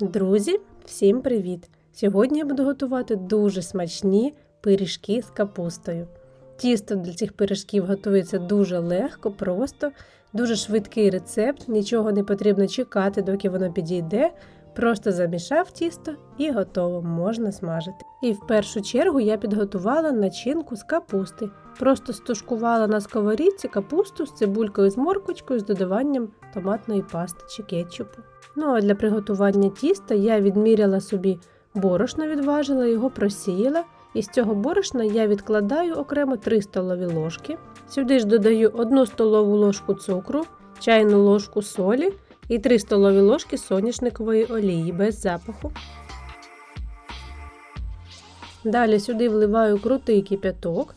Друзі, всім привіт! Сьогодні я буду готувати дуже смачні пиріжки з капустою. Тісто для цих пиріжків готується дуже легко, просто, дуже швидкий рецепт, нічого не потрібно чекати, доки воно підійде. Просто замішав тісто і готово, можна смажити. І в першу чергу я підготувала начинку з капусти. Просто стушкувала на сковорідці капусту з цибулькою з моркочкою з додаванням томатної пасти чи кетчупу. Ну а для приготування тіста я відміряла собі борошно, відважила, його просіяла. І з цього борошна я відкладаю окремо 3 столові ложки. Сюди ж додаю 1 столову ложку цукру, чайну ложку солі і 3 столові ложки соняшникової олії без запаху. Далі сюди вливаю крутий кип'яток,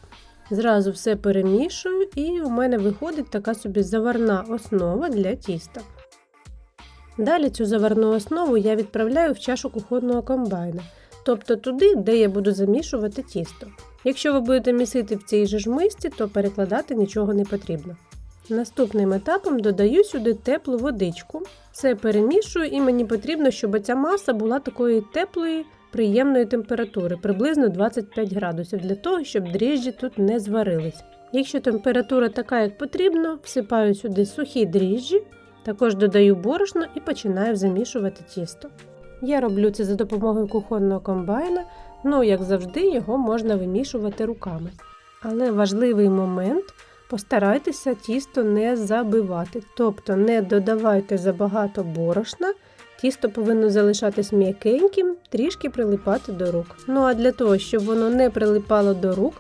зразу все перемішую, і у мене виходить така собі заварна основа для тіста. Далі цю заварну основу я відправляю в чашу кухонного комбайна, тобто туди, де я буду замішувати тісто. Якщо ви будете місити в цій же ж то перекладати нічого не потрібно. Наступним етапом додаю сюди теплу водичку. Все перемішую і мені потрібно, щоб ця маса була такої теплої, приємної температури, приблизно 25 градусів, для того, щоб дріжджі тут не зварились. Якщо температура така, як потрібно, всипаю сюди сухі дріжджі, також додаю борошно і починаю замішувати тісто. Я роблю це за допомогою кухонного комбайна, ну, як завжди, його можна вимішувати руками. Але важливий момент постарайтеся тісто не забивати, тобто не додавайте забагато борошна, тісто повинно залишатись м'якеньким, трішки прилипати до рук. Ну а для того, щоб воно не прилипало до рук,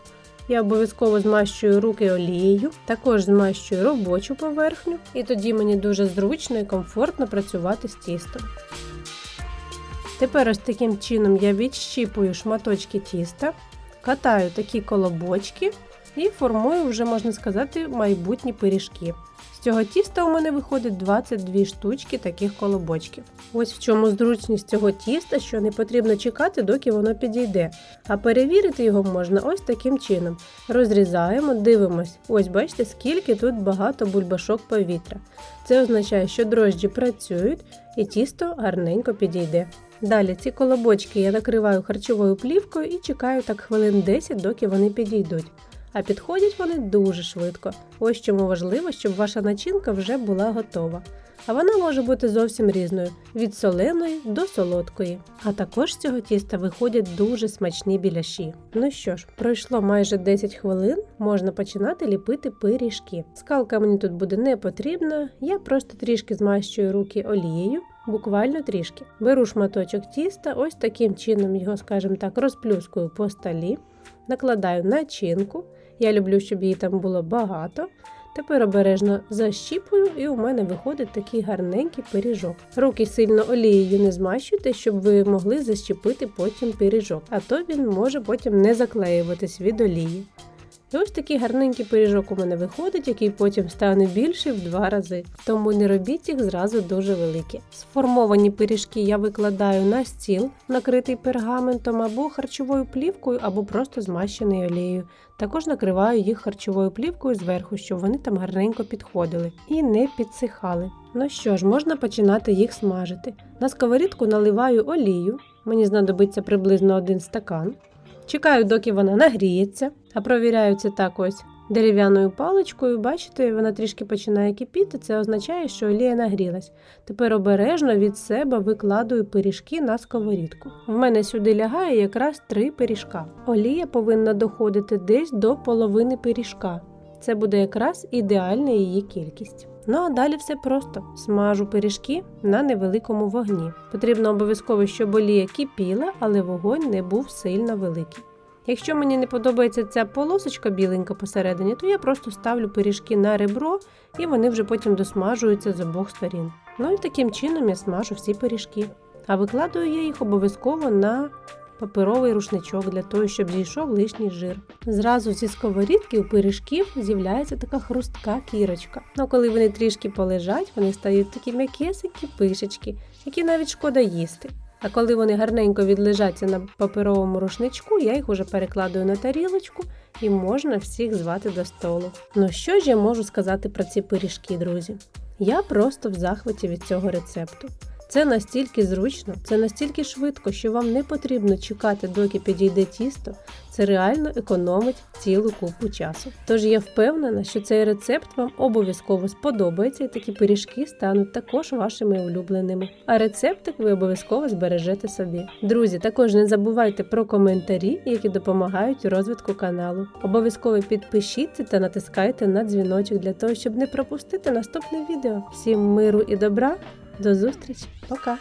я обов'язково змащую руки олією, також змащую робочу поверхню, і тоді мені дуже зручно і комфортно працювати з тістом. Тепер ось таким чином я відщіпую шматочки тіста, катаю такі колобочки і формую вже, можна сказати, майбутні пиріжки. З цього тіста у мене виходить 22 штучки таких колобочків. Ось в чому зручність цього тіста, що не потрібно чекати, доки воно підійде. А перевірити його можна ось таким чином. Розрізаємо, дивимось. Ось бачите, скільки тут багато бульбашок повітря. Це означає, що дрожджі працюють і тісто гарненько підійде. Далі ці колобочки я накриваю харчовою плівкою і чекаю так хвилин 10, доки вони підійдуть. А підходять вони дуже швидко. Ось чому важливо, щоб ваша начинка вже була готова. А вона може бути зовсім різною від соленої до солодкої. А також з цього тіста виходять дуже смачні біляші. Ну що ж, пройшло майже 10 хвилин, можна починати ліпити пиріжки. Скалка мені тут буде не потрібна, я просто трішки змащую руки олією. Буквально трішки. Беру шматочок тіста, ось таким чином його, скажімо так, розплюскую по столі, накладаю начинку. Я люблю, щоб її там було багато. Тепер обережно защіпую, і у мене виходить такий гарненький пиріжок. Руки сильно олією не змащуйте, щоб ви могли защіпити потім пиріжок, а то він може потім не заклеюватись від олії. І ось такий гарненький пиріжок у мене виходить, який потім стане більший в два рази. Тому не робіть їх зразу дуже великі. Сформовані пиріжки я викладаю на стіл, накритий пергаментом або харчовою плівкою, або просто змащений олією. Також накриваю їх харчовою плівкою зверху, щоб вони там гарненько підходили і не підсихали. Ну що ж, можна починати їх смажити. На сковорідку наливаю олію, мені знадобиться приблизно один стакан. Чекаю, доки вона нагріється, а провіряю це так ось дерев'яною паличкою. Бачите, вона трішки починає кипіти, це означає, що олія нагрілась. Тепер обережно від себе викладую пиріжки на сковорідку. В мене сюди лягає якраз три пиріжка. Олія повинна доходити десь до половини пиріжка. Це буде якраз ідеальна її кількість. Ну а далі все просто смажу пиріжки на невеликому вогні. Потрібно обов'язково, щоб олія кипіла, але вогонь не був сильно великий. Якщо мені не подобається ця полосочка біленька посередині, то я просто ставлю пиріжки на ребро і вони вже потім досмажуються з обох сторін. Ну і таким чином я смажу всі пиріжки. А викладаю я їх обов'язково на паперовий рушничок для того, щоб зійшов лишній жир. Зразу зі сковорідки у пиріжків з'являється така хрустка кірочка. Ну коли вони трішки полежать, вони стають такі м'якесики пишечки, які навіть шкода їсти. А коли вони гарненько відлежаться на паперовому рушничку, я їх уже перекладую на тарілочку і можна всіх звати до столу. Ну що ж я можу сказати про ці пиріжки, друзі? Я просто в захваті від цього рецепту. Це настільки зручно, це настільки швидко, що вам не потрібно чекати, доки підійде тісто. Це реально економить цілу купу часу. Тож я впевнена, що цей рецепт вам обов'язково сподобається, і такі пиріжки стануть також вашими улюбленими. А рецептик ви обов'язково збережете собі. Друзі, також не забувайте про коментарі, які допомагають у розвитку каналу. Обов'язково підпишіться та натискайте на дзвіночок для того, щоб не пропустити наступне відео. Всім миру і добра! До зустрічі, пока!